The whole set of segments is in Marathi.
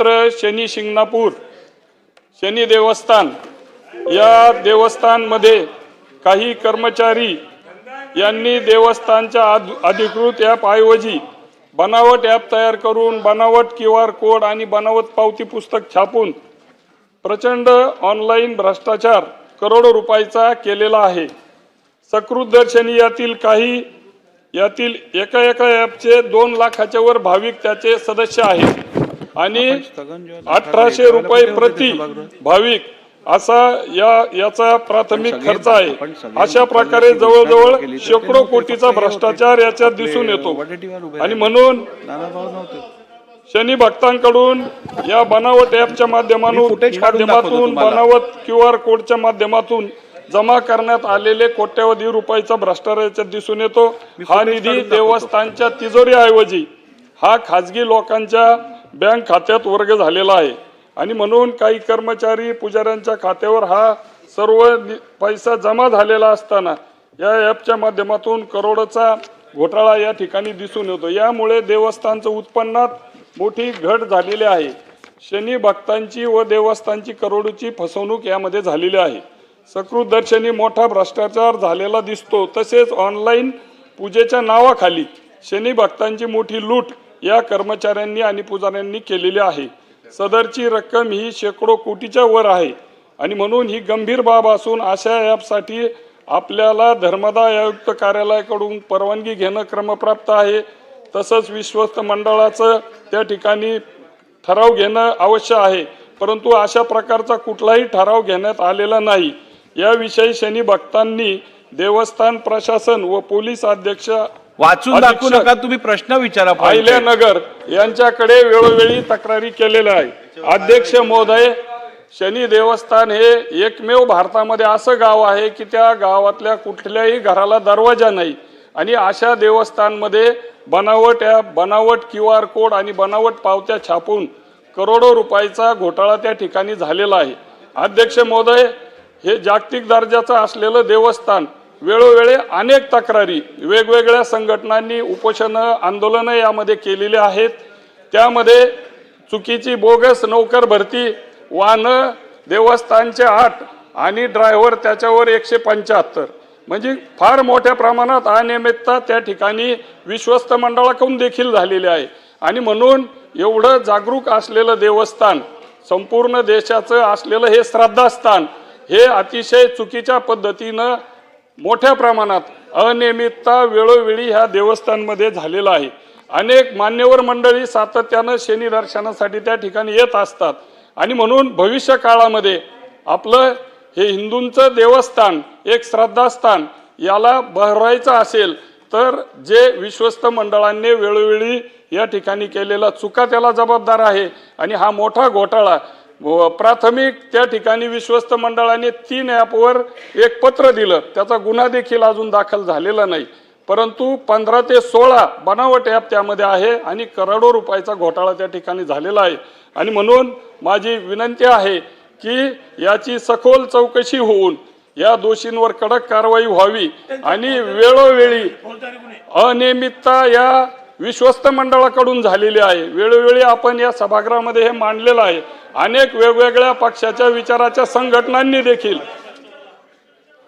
क्षेत्र शनी शिंगणापूर शनी देवस्थान या देवस्थानमध्ये काही कर्मचारी यांनी देवस्थानच्या अधिकृत ॲपऐवजी बनावट ॲप तयार करून बनावट क्यू आर कोड आणि बनावट पावती पुस्तक छापून प्रचंड ऑनलाईन भ्रष्टाचार करोडो रुपयाचा केलेला आहे. सकृत दर्शनी यातील काही यातील एका एका ॲपचे दोन लाखाच्या वर भाविक त्याचे सदस्य आहेत. आणि अठराशे रुपये प्रति भाविक असा या याचा प्राथमिक खर्च आहे. अशा प्रकारे जवळजवळ शेकडो कोटीचा भ्रष्टाचार याच्यात दिसून येतो. आणि म्हणून शनी भक्तांकडून या बनावट ॲपच्या माध्यमातून माध्यमातून बनावट क्यू आर कोडच्या माध्यमातून जमा करण्यात आलेले कोट्यवधी रुपयाचा भ्रष्टाचार याच्यात दिसून येतो. हा निधी देवस्थानच्या तिजोरीऐवजी हा खाजगी लोकांच्या बँक खात्यात वर्ग झालेला आहे. आणि म्हणून काही कर्मचारी पुजाऱ्यांच्या खात्यावर हा सर्व नि- पैसा जमा झालेला असताना या ॲपच्या माध्यमातून करोडचा घोटाळा या ठिकाणी दिसून येतो. यामुळे देवस्थानचं उत्पन्नात मोठी घट झालेली आहे. शनी भक्तांची व देवस्थानची करोडोची फसवणूक यामध्ये झालेली आहे. सकृत दर्शनी मोठा भ्रष्टाचार झालेला दिसतो. तसेच ऑनलाईन पूजेच्या नावाखाली शनी भक्तांची मोठी लूट या कर्मचाऱ्यांनी आणि पुजाऱ्यांनी केलेली आहे. सदरची रक्कम ही शेकडो कोटीच्या वर आहे आणि म्हणून ही गंभीर बाब असून अशा ॲपसाठी आपल्याला धर्मदाय आयुक्त कार्यालयाकडून परवानगी घेणं क्रमप्राप्त आहे. तसंच विश्वस्त मंडळाचं त्या ठिकाणी ठराव घेणं आवश्यक आहे. परंतु अशा प्रकारचा कुठलाही ठराव घेण्यात आलेला नाही. याविषयी शनी भक्तांनी देवस्थान प्रशासन व पोलीस अध्यक्ष वाचून दाखवू नका तुम्ही प्रश्न विचारा पहिले. अहिल्यानगर यांच्याकडे वेळोवेळी तक्रारी केलेल्या आहे अध्यक्ष महोदय शनी देवस्थान हे एकमेव भारतामध्ये असं गाव आहे की त्या गावातल्या कुठल्याही घराला दरवाजा नाही. आणि अशा देवस्थानमध्ये बनावट ॲप बनावट क्यू आर कोड आणि बनावट पावत्या छापून करोडो रुपयाचा घोटाळा त्या ठिकाणी झालेला आहे. अध्यक्ष महोदय हे जागतिक दर्जाचं असलेलं देवस्थान वेळोवेळी अनेक तक्रारी वेगवेगळ्या संघटनांनी उपोषणं आंदोलनं यामध्ये केलेली आहेत. त्यामध्ये चुकीची बोगस नोकर भरती वाहनं देवस्थानचे आठ आणि ड्रायव्हर त्याच्यावर एकशे पंच्याहत्तर. म्हणजे फार मोठ्या प्रमाणात अनियमितता त्या ठिकाणी विश्वस्त मंडळाकडून देखील झालेली आहे. आणि म्हणून एवढं जागरूक असलेलं देवस्थान संपूर्ण देशाचं असलेलं हे श्रद्धास्थान हे अतिशय चुकीच्या पद्धतीनं मोठ्या प्रमाणात अनियमितता वेळोवेळी ह्या देवस्थानमध्ये झालेला आहे. अनेक मान्यवर मंडळी सातत्यानं शनी दर्शनासाठी त्या ठिकाणी येत असतात. आणि म्हणून भविष्य काळामध्ये आपलं हे हिंदूंचं देवस्थान एक श्रद्धास्थान याला बहरायचं असेल तर जे विश्वस्त मंडळांनी वेळोवेळी या ठिकाणी केलेला चुका त्याला जबाबदार आहे. आणि हा मोठा घोटाळा प्राथमिक त्या ठिकाणी विश्वस्त मंडळाने तीन ॲपवर एक पत्र दिलं. त्याचा गुन्हा देखील अजून दाखल झालेला नाही. परंतु पंधरा ते सोळा बनावट ॲप त्यामध्ये आहे आणि करोडो रुपयाचा घोटाळा त्या ठिकाणी झालेला आहे. आणि म्हणून माझी विनंती आहे की याची सखोल चौकशी होऊन या दोषींवर कडक कारवाई व्हावी आणि वेळोवेळी अनियमितता या विश्वस्त मंडळाकडून झालेली आहे. वेळोवेळी आपण या सभागृहामध्ये हे मांडलेलं आहे. अनेक वेगवेगळ्या पक्षाच्या विचाराच्या संघटनांनी देखील.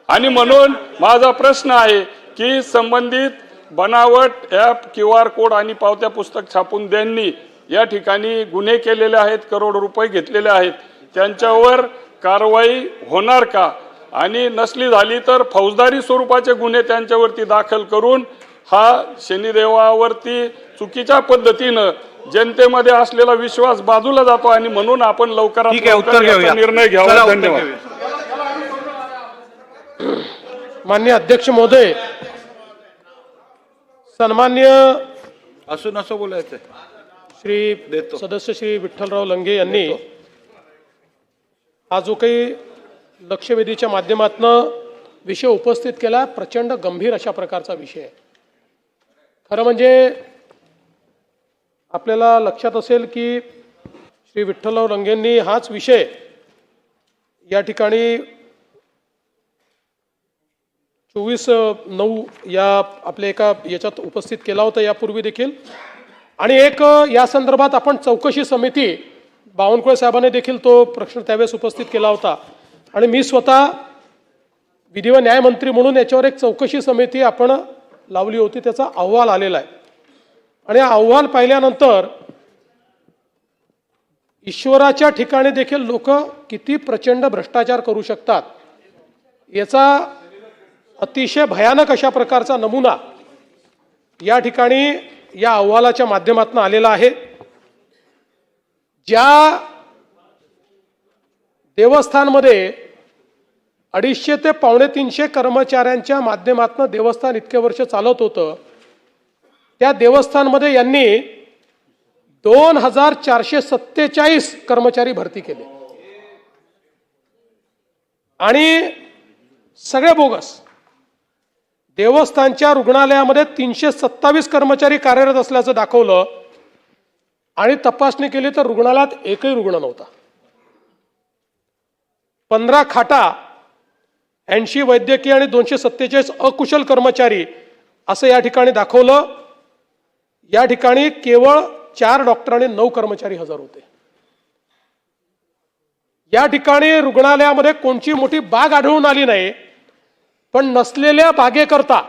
आणि म्हणून माझा प्रश्न आहे की संबंधित बनावट ॲप क्यू आर कोड आणि पावत्या पुस्तक छापून त्यांनी या ठिकाणी गुन्हे केलेले आहेत करोड रुपये घेतलेले आहेत. त्यांच्यावर कारवाई होणार का? आणि नसली झाली तर फौजदारी स्वरूपाचे गुन्हे त्यांच्यावरती दाखल करून हा शनिदेवावरती चुकीच्या पद्धतीनं जनतेमध्ये असलेला विश्वास बाजूला जातो आणि म्हणून आपण लवकरात लवकर निर्णय घ्यावा. धन्यवाद. मान्य अध्यक्ष महोदय सन्मान्य असून असं बोलायचं श्री देतो. सदस्य श्री विठ्ठलराव लंगे यांनी हा जो काही लक्षवेधीच्या माध्यमातनं विषय उपस्थित केला प्रचंड गंभीर अशा प्रकारचा विषय आहे. खरं म्हणजे आपल्याला लक्षात असेल की श्री विठ्ठलराव रंगेंनी हाच विषय या ठिकाणी चोवीस नऊ या आपल्या एका याच्यात उपस्थित केला होता यापूर्वी देखील. आणि एक या संदर्भात आपण चौकशी समिती बावनकुळे साहेबांनी देखील तो प्रश्न त्यावेळेस उपस्थित केला होता. आणि मी स्वतः विधी व न्यायमंत्री म्हणून याच्यावर एक चौकशी समिती आपण लावली होती त्याचा अहवाल आलेला आहे. आणि हा अहवाल पाहिल्यानंतर ईश्वराच्या ठिकाणी देखील लोक किती प्रचंड भ्रष्टाचार करू शकतात याचा अतिशय भयानक अशा प्रकारचा नमुना या ठिकाणी या अहवालाच्या माध्यमातून आलेला आहे. ज्या देवस्थानमध्ये अडीचशे ते पावणे तीनशे कर्मचाऱ्यांच्या माध्यमातून देवस्थान इतके वर्ष चालत होतं. त्या देवस्थानमध्ये यांनी दोन हजार चारशे सत्तेचाळीस कर्मचारी भरती केले. आणि सगळे बोगस देवस्थानच्या रुग्णालयामध्ये तीनशे सत्तावीस कर्मचारी कार्यरत असल्याचं दाखवलं. आणि तपासणी केली तर रुग्णालयात एकही रुग्ण नव्हता. पंधरा खाटा ऐंशी वैद्यकीय आणि दोनशे सत्तेचाळीस अकुशल कर्मचारी असं या ठिकाणी दाखवलं. या ठिकाणी केवळ चार डॉक्टर आणि नऊ कर्मचारी हजर होते. या ठिकाणी रुग्णालयामध्ये कोणची मोठी बाग आढळून आली नाही पण नसलेल्या बागेकरता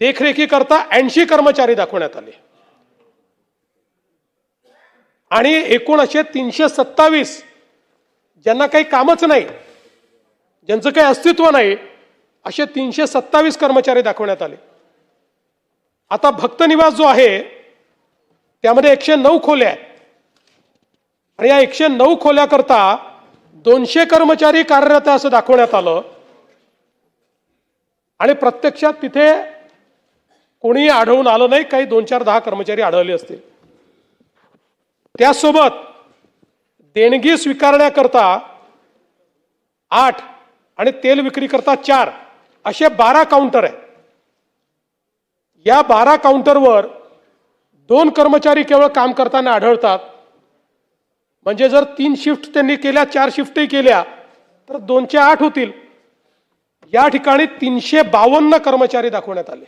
देखरेखीकरता ऐंशी कर्मचारी दाखवण्यात आले. आणि एकूण असे तीनशे सत्तावीस ज्यांना काही कामच नाही ज्यांचं काही अस्तित्व नाही असे तीनशे सत्तावीस कर्मचारी दाखवण्यात आले. आता भक्तनिवास जो आहे त्यामध्ये एकशे नऊ खोल्या आहेत. आणि या एकशे नऊ खोल्याकरता दोनशे कर्मचारी कार्यरत आहे असं दाखवण्यात आलं. आणि प्रत्यक्षात तिथे कोणीही आढळून आलं नाही काही दोन चार दहा कर्मचारी आढळले असतील. त्यासोबत देणगी स्वीकारण्याकरता आठ आणि तेल विक्री करता चार. असे बारा काउंटर आहे. या बारा काउंटरवर दोन कर्मचारी केवळ काम करताना आढळतात. म्हणजे जर तीन शिफ्ट त्यांनी केल्या चार शिफ्टही केल्या तर दोनशे आठ होतील. या ठिकाणी तीनशे बावन्न कर्मचारी दाखवण्यात आले.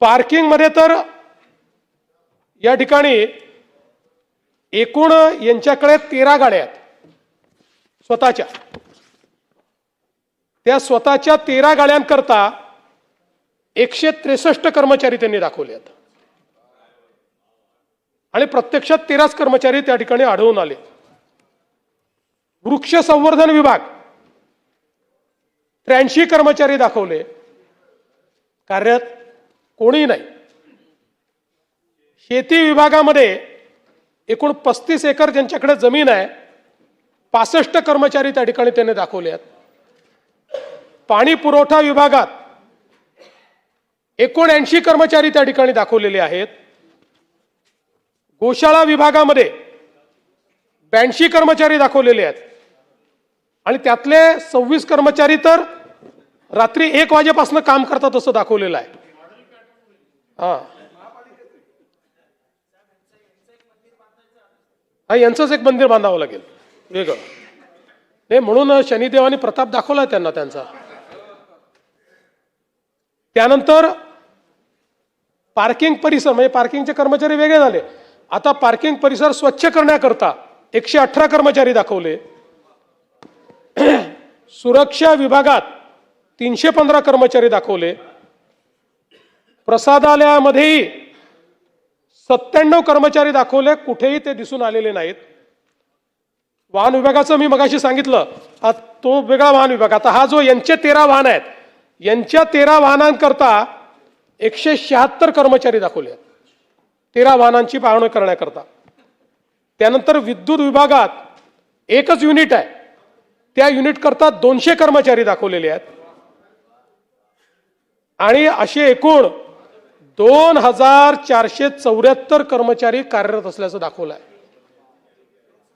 पार्किंगमध्ये तर या ठिकाणी एकूण यांच्याकडे तेरा गाड्या आहेत. स्वतःच्या. त्या स्वतःच्या तेरा गाड्यांकरता एकशे त्रेसष्ट कर्मचारी त्यांनी दाखवले आहेत आणि प्रत्यक्षात तेराच कर्मचारी त्या ठिकाणी आढळून आले. वृक्ष संवर्धन विभाग त्र्याऐंशी कर्मचारी दाखवले. कार्यरत कोणी नाही. शेती विभागामध्ये एकूण पस्तीस एकर ज्यांच्याकडे जमीन आहे पासष्ट कर्मचारी त्या ठिकाणी त्यांनी दाखवले आहेत. पाणी पुरवठा विभागात एकोणऐंशी कर्मचारी त्या ठिकाणी दाखवलेले आहेत. गोशाळा विभागामध्ये ब्याऐंशी कर्मचारी दाखवलेले आहेत. आणि त्यातले सव्वीस कर्मचारी तर रात्री एक वाजेपासून काम करतात असं दाखवलेलं आहे. हा. हा यांचंच एक मंदिर बांधावं लागेल. वेगळं नाही म्हणून शनिदेवाने प्रताप दाखवला त्यांना त्यांचा. त्यानंतर पार्किंग परिसर म्हणजे पार्किंगचे कर्मचारी वेगळे झाले. आता पार्किंग परिसर स्वच्छ करण्याकरता एकशे अठरा कर्मचारी दाखवले. सुरक्षा विभागात तीनशे पंधरा कर्मचारी दाखवले. प्रसादालयामध्येही सत्त्याण्णव कर्मचारी दाखवले. कुठेही ते दिसून आलेले नाहीत. वाहन विभागाचं मी मगाशी सांगितलं. हा तो वेगळा वाहन विभाग. आता हा जो यांचे तेरा वाहन आहेत यांच्या तेरा वाहनांकरता एकशे शहात्तर कर्मचारी दाखवले आहेत. तेरा वाहनांची पाहणी करण्याकरता. त्यानंतर विद्युत विभागात एकच युनिट आहे. त्या युनिट करता दोनशे कर्मचारी दाखवलेले आहेत. आणि असे एकूण दोन हजार चारशे चौऱ्याहत्तर कर्मचारी कार्यरत असल्याचं दाखवलं आहे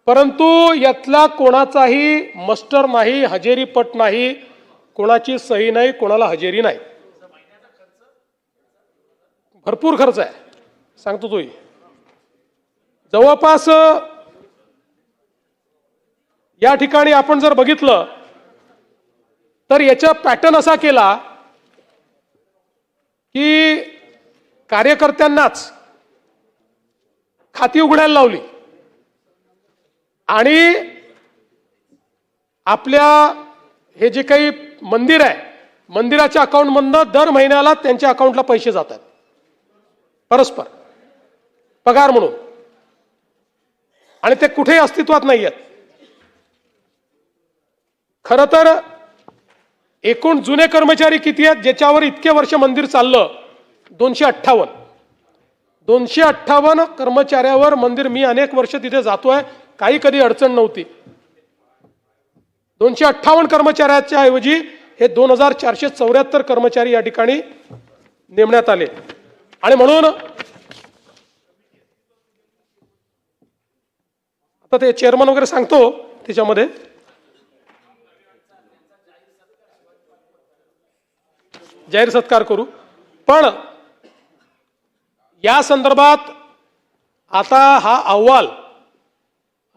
परंतु यातला कोणाचाही मस्टर नाही हजेरी पट नाही कोणाची सही नाही कोणाला हजेरी नाही. भरपूर खर्च आहे सांगतो तोही. जवळपास या ठिकाणी आपण जर बघितलं तर याचा पॅटर्न असा केला की कार्यकर्त्यांनाच खाती उघडायला लावली. आणि आपल्या हे जे काही मंदिर आहे मंदिराच्या अकाउंटमधनं दर महिन्याला त्यांच्या अकाउंटला पैसे जातात. परस्पर. पगार म्हणून. आणि ते कुठेही अस्तित्वात नाही आहेत खर तर एकूण जुने कर्मचारी किती आहेत ज्याच्यावर इतके वर्ष मंदिर चाललं? दोनशे अठ्ठावन्न. दोनशे अठ्ठावन्न कर्मचाऱ्यावर मंदिर मी अनेक वर्ष तिथे जातोय. काही कधी अडचण नव्हती. दोनशे अठ्ठावन्न कर्मचाऱ्याच्या ऐवजी हे दोन हजार चारशे चौऱ्याहत्तर कर्मचारी या ठिकाणी नेमण्यात आले. आणि म्हणून आता ते चेअरमन वगैरे सांगतो त्याच्यामध्ये. जाहीर सत्कार करू. पण या संदर्भात आता हा अहवाल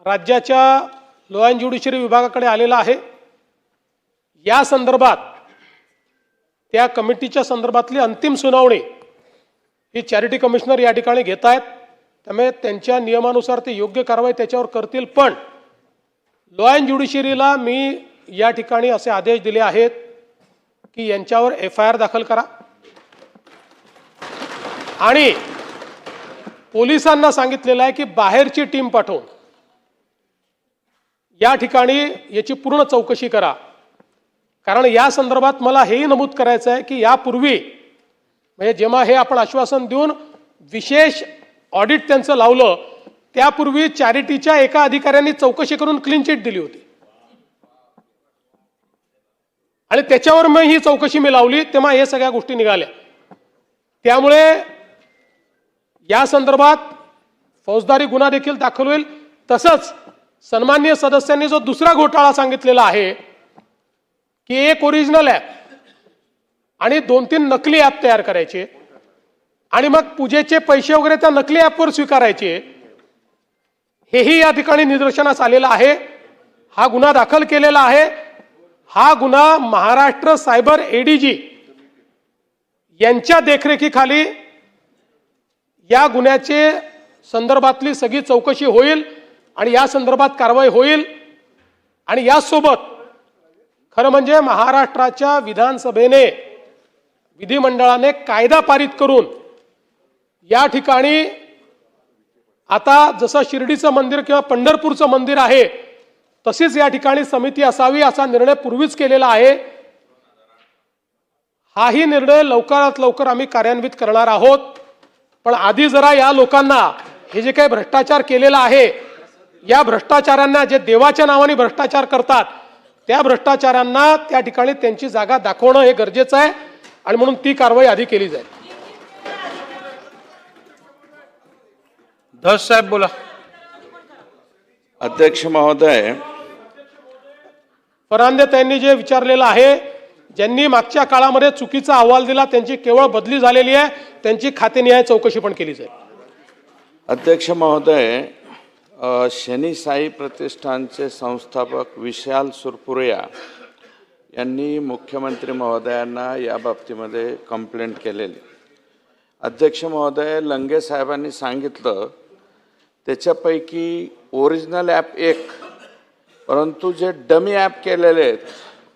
राज्याच्या लॉ अँड ज्युडिशरी विभागाकडे आलेला आहे. या संदर्भात त्या कमिटीच्या संदर्भातली अंतिम सुनावणी ही चॅरिटी कमिशनर या ठिकाणी घेत आहेत. त्यामुळे त्यांच्या नियमानुसार ते योग्य कारवाई त्याच्यावर करतील. पण लॉ अँड ज्युडिशरीला मी या ठिकाणी असे आदेश दिले आहेत की यांच्यावर एफ आय आर दाखल करा. आणि पोलिसांना सांगितलेलं आहे की बाहेरची टीम पाठवून या ठिकाणी याची पूर्ण चौकशी करा. कारण या संदर्भात मला हेही नमूद करायचं आहे की यापूर्वी म्हणजे जेव्हा हे आपण आश्वासन देऊन विशेष ऑडिट त्यांचं लावलं त्यापूर्वी चॅरिटीच्या एका अधिकाऱ्यांनी चौकशी करून क्लीन चिट दिली होती. आणि त्याच्यावर मग ही चौकशी मी लावली तेव्हा हे सगळ्या गोष्टी निघाल्या. त्यामुळे या संदर्भात फौजदारी गुन्हा देखील दाखल होईल. तसंच सन्मान्य सदस्यांनी जो दुसरा घोटाळा सांगितलेला आहे की एक ओरिजिनल ॲप आणि दोन तीन नकली ॲप तयार करायचे आणि मग पूजेचे पैसे वगैरे त्या नकली ॲपवर स्वीकारायचे हेही या ठिकाणी निदर्शनास आलेलं आहे. हा गुन्हा दाखल केलेला आहे. हा गुन्हा महाराष्ट्र सायबर एडीजी यांच्या देखरेखीखाली या गुन्ह्याचे संदर्भातली सगळी चौकशी होईल. आणि या संदर्भात कारवाई होईल. आणि यासोबत खरं म्हणजे महाराष्ट्राच्या विधानसभेने विधिमंडळाने कायदा पारित करून या ठिकाणी आता जसं शिर्डीचं मंदिर किंवा पंढरपूरचं मंदिर आहे तशीच या ठिकाणी समिती असावी असा निर्णय पूर्वीच केलेला आहे. हाही निर्णय लवकरात लवकर आम्ही कार्यान्वित करणार आहोत. पण आधी जरा या लोकांना हे जे काही भ्रष्टाचार केलेला आहे या भ्रष्टाचारांना जे देवाच्या नावाने भ्रष्टाचार करतात त्या भ्रष्टाचारांना त्या ठिकाणी त्यांची जागा दाखवणं हे गरजेचं आहे आणि म्हणून ती कारवाई आधी केली जाईल. धस साहेब बोला. अध्यक्ष महोदय फरांदे त्यांनी जे विचारलेलं आहे ज्यांनी मागच्या काळामध्ये चुकीचा अहवाल दिला त्यांची केवळ बदली झालेली आहे त्यांची खातेनिहाय चौकशी पण केली जाईल. अध्यक्ष महोदय शनी साई प्रतिष्ठानचे संस्थापक विशाल सुरपुरिया यांनी मुख्यमंत्री महोदयांना या बाबतीमध्ये कंप्लेंट केलेली. अध्यक्ष महोदय लंगे साहेबांनी सांगितलं त्याच्यापैकी ओरिजिनल ॲप एक परंतु जे डमी ॲप केलेले आहेत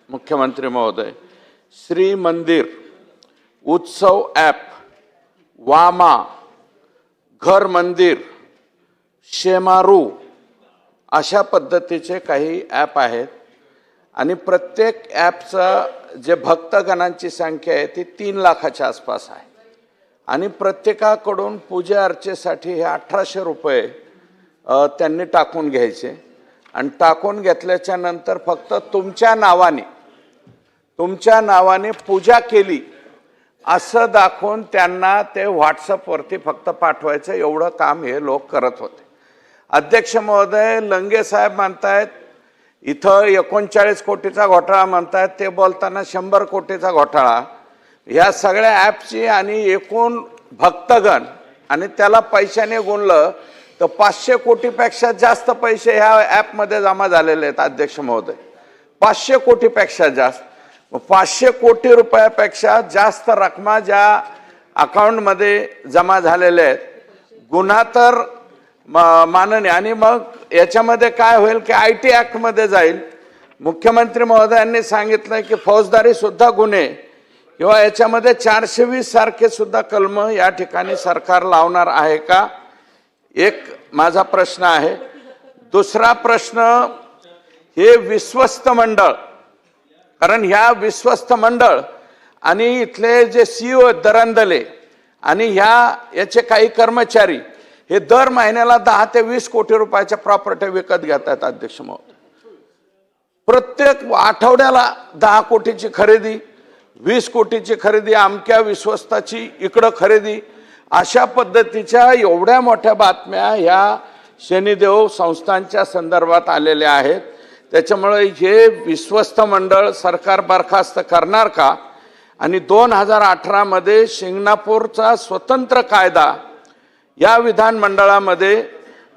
मुख्यमंत्री महोदय श्री मंदिर उत्सव ॲप वामा घर मंदिर शेमारू अशा पद्धतीचे काही ॲप आहेत. आणि प्रत्येक ॲपचं जे भक्तगणांची संख्या आहे ती तीन लाखाच्या आसपास आहे. आणि प्रत्येकाकडून पूजा अर्चेसाठी हे अठराशे रुपये त्यांनी टाकून घ्यायचे. आणि टाकून घेतल्याच्या नंतर फक्त तुमच्या नावाने तुमच्या नावाने पूजा केली असं दाखवून त्यांना ते व्हॉट्सअपवरती फक्त पाठवायचं. एवढं काम हे लोक करत होते. अध्यक्ष महोदय लंगे साहेब म्हणतायत इथं एकोणचाळीस कोटीचा घोटाळा म्हणतायत ते बोलताना शंभर कोटीचा घोटाळा. ह्या सगळ्या ॲपची आणि एकूण भक्तगण आणि त्याला पैशाने गुणलं तर पाचशे कोटीपेक्षा जास्त पैसे ह्या ॲपमध्ये जमा झालेले आहेत अध्यक्ष महोदय. पाचशे कोटीपेक्षा जास्त. पाचशे कोटी रुपयापेक्षा जास्त रकमा ज्या अकाउंटमध्ये जमा झालेल्या आहेत गुन्हा तर माननीय. आणि मग याच्यामध्ये काय होईल की आय टी ॲक्टमध्ये जाईल. मुख्यमंत्री महोदयांनी सांगितलं की फौजदारीसुद्धा गुन्हे किंवा याच्यामध्ये चारशे वीस सारखे सुद्धा कलम या ठिकाणी सरकार लावणार आहे का? एक माझा प्रश्न आहे. दुसरा प्रश्न हे विश्वस्त मंडळ कारण ह्या विश्वस्त मंडळ आणि इथले जे सीओ दरंदले आणि ह्या याचे काही कर्मचारी हे दर महिन्याला दहा ते वीस कोटी रुपयाच्या प्रॉपर्टी विकत घेतात अध्यक्ष महोदय. प्रत्येक आठवड्याला दहा कोटीची खरेदी वीस कोटीची खरेदी अमक्या विश्वस्ताची इकडं खरेदी. अशा पद्धतीच्या एवढ्या मोठ्या बातम्या ह्या शनिदेव संस्थांच्या संदर्भात आलेल्या आहेत. त्याच्यामुळे हे विश्वस्त मंडळ सरकार बरखास्त करणार का? आणि दोन हजार अठरामध्ये शिंगणापूरचा स्वतंत्र कायदा या विधानमंडळामध्ये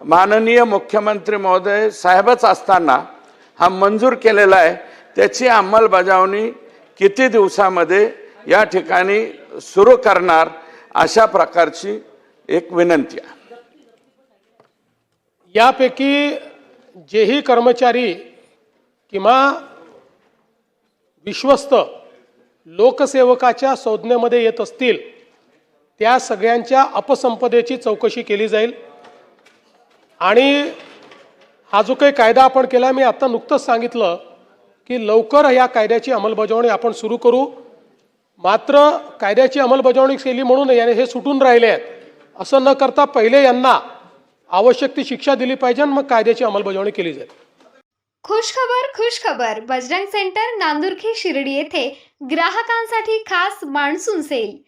माननीय मुख्यमंत्री महोदय साहेबच असताना हा मंजूर केलेला आहे. त्याची अंमलबजावणी किती दिवसामध्ये या ठिकाणी सुरू करणार अशा प्रकारची एक विनंती आहे. यापैकी जेही कर्मचारी किंवा विश्वस्त लोकसेवकाच्या संज्ञेमध्ये येत असतील त्या सगळ्यांच्या अपसंपदेची चौकशी केली जाईल. आणि हा जो काही कायदा आपण केला मी आत्ता नुकतंच सांगितलं की लवकर या कायद्याची अंमलबजावणी आपण सुरू करू. मात्र कायद्याची अंमलबजावणी केली म्हणून याने हे सुटून राहिले आहेत. असं न करता पहिले यांना आवश्यक ती शिक्षा दिली पाहिजे आणि मग कायद्याची अंमलबजावणी केली जाईल. खुश खबर खुश खबर. बजरंग सेंटर नांदुर्खी शिर्डी येथे ग्राहकांसाठी खास मान्सून सेल.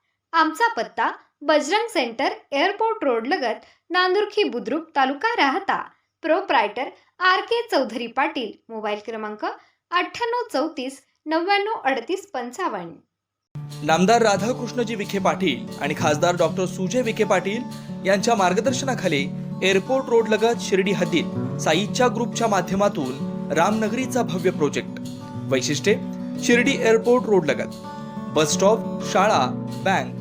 आमचा पत्ता बजरंग सेंटर एअरपोर्ट रोड लगत Nandurkhi Budruk taluka Rahata. Proprietor R K Chaudhari Patil mobile क्रमांक अठ्ठ्याण्णव चौतीस नव्याण्णव अडतीस पंचावन्न. नामदार राधाकृष्णजी विखे पाटील आणि खासदार डॉक्टर सुजय विखे पाटील यांच्या मार्गदर्शनाखाली एअरपोर्ट रोड लगत शिर्डी हद्दीत साईच्या ग्रुपच्या माध्यमातून रामनगरीचा भव्य प्रोजेक्ट. वैशिष्ट्ये शिर्डी एअरपोर्ट रोड लगत. बस स्टॉप शाळा बँक